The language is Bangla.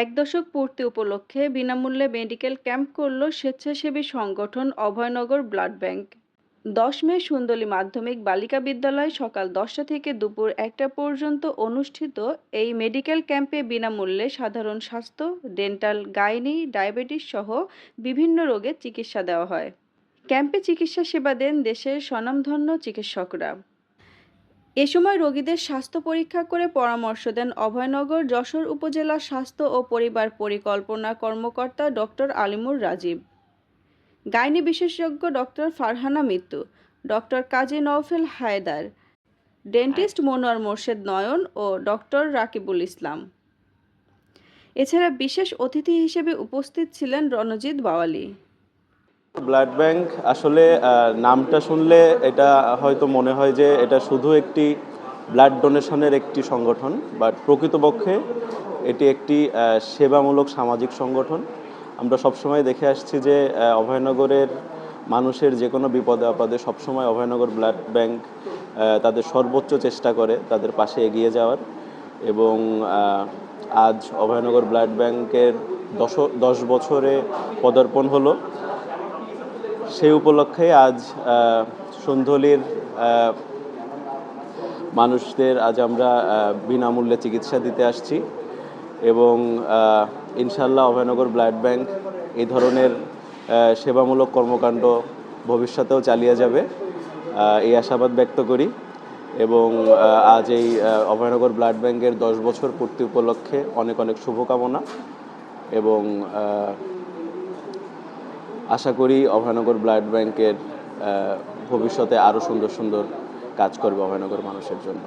এক দশক পূর্তি উপলক্ষে বিনামূল্যে মেডিকেল ক্যাম্প করল স্বেচ্ছাসেবী সংগঠন অভয়নগর ব্লাড ব্যাংক। দশ মে সুন্দলী মাধ্যমিক বালিকা বিদ্যালয় সকাল দশটা থেকে দুপুর একটা পর্যন্ত অনুষ্ঠিত এই মেডিকেল ক্যাম্পে বিনামূল্যে সাধারণ স্বাস্থ্য, ডেন্টাল, গাইনি, ডায়াবেটিস সহ বিভিন্ন রোগের চিকিৎসা দেওয়া হয়। ক্যাম্পে চিকিৎসা সেবা দেন দেশের স্বনামধন্য চিকিৎসকরা। এ সময় রোগীদের স্বাস্থ্য পরীক্ষা করে পরামর্শ দেন অভয়নগর যশোর উপজেলা স্বাস্থ্য ও পরিবার পরিকল্পনা কর্মকর্তা ডক্টর আলিমুর রাজীব। গাইনি বিশেষজ্ঞ doctor Farhana Mittu, doctor Kazi Naufel Haider, dentist Monowar Morshed Nayan ও ডক্টর রাকিবুল ইসলাম। এছাড়া বিশেষ অতিথি হিসেবে উপস্থিত ছিলেন রণজিৎ বাওয়ালি। ব্লাড ব্যাংক আসলে নামটা শুনলে এটা হয়তো মনে হয় যে এটা শুধু একটি ব্লাড ডোনেশনের একটি সংগঠন, বাট প্রকৃতপক্ষে এটি একটি সেবামূলক সামাজিক সংগঠন। আমরা সবসময় দেখে আসছি যে অভয়নগরের মানুষের যে কোনো বিপদে আপদে সবসময় অভয়নগর ব্লাড ব্যাংক তাদের সর্বোচ্চ চেষ্টা করে তাদের পাশে এগিয়ে যাওয়ার এবং আজ অভয়নগর ব্লাড ব্যাংকের দশ দশ বছরে পদার্পণ হলো। সেই উপলক্ষে আজ সন্ধলির মানুষদের আজ আমরা বিনামূল্যে চিকিৎসা দিতে আসছি এবং ইনশাল্লাহ অভয়নগর ব্লাড ব্যাংক এই ধরনের সেবামূলক কর্মকাণ্ড ভবিষ্যতেও চালিয়ে যাবে এই আশাবাদ ব্যক্ত করি এবং আজ এই অভয়নগর ব্লাড ব্যাংকের দশ বছর পূর্তি উপলক্ষে অনেক অনেক শুভকামনা এবং আশা করি অভয়নগর ব্লাড ব্যাংকের ভবিষ্যতে আরও সুন্দর সুন্দর কাজ করবে অভয়নগর মানুষের জন্য।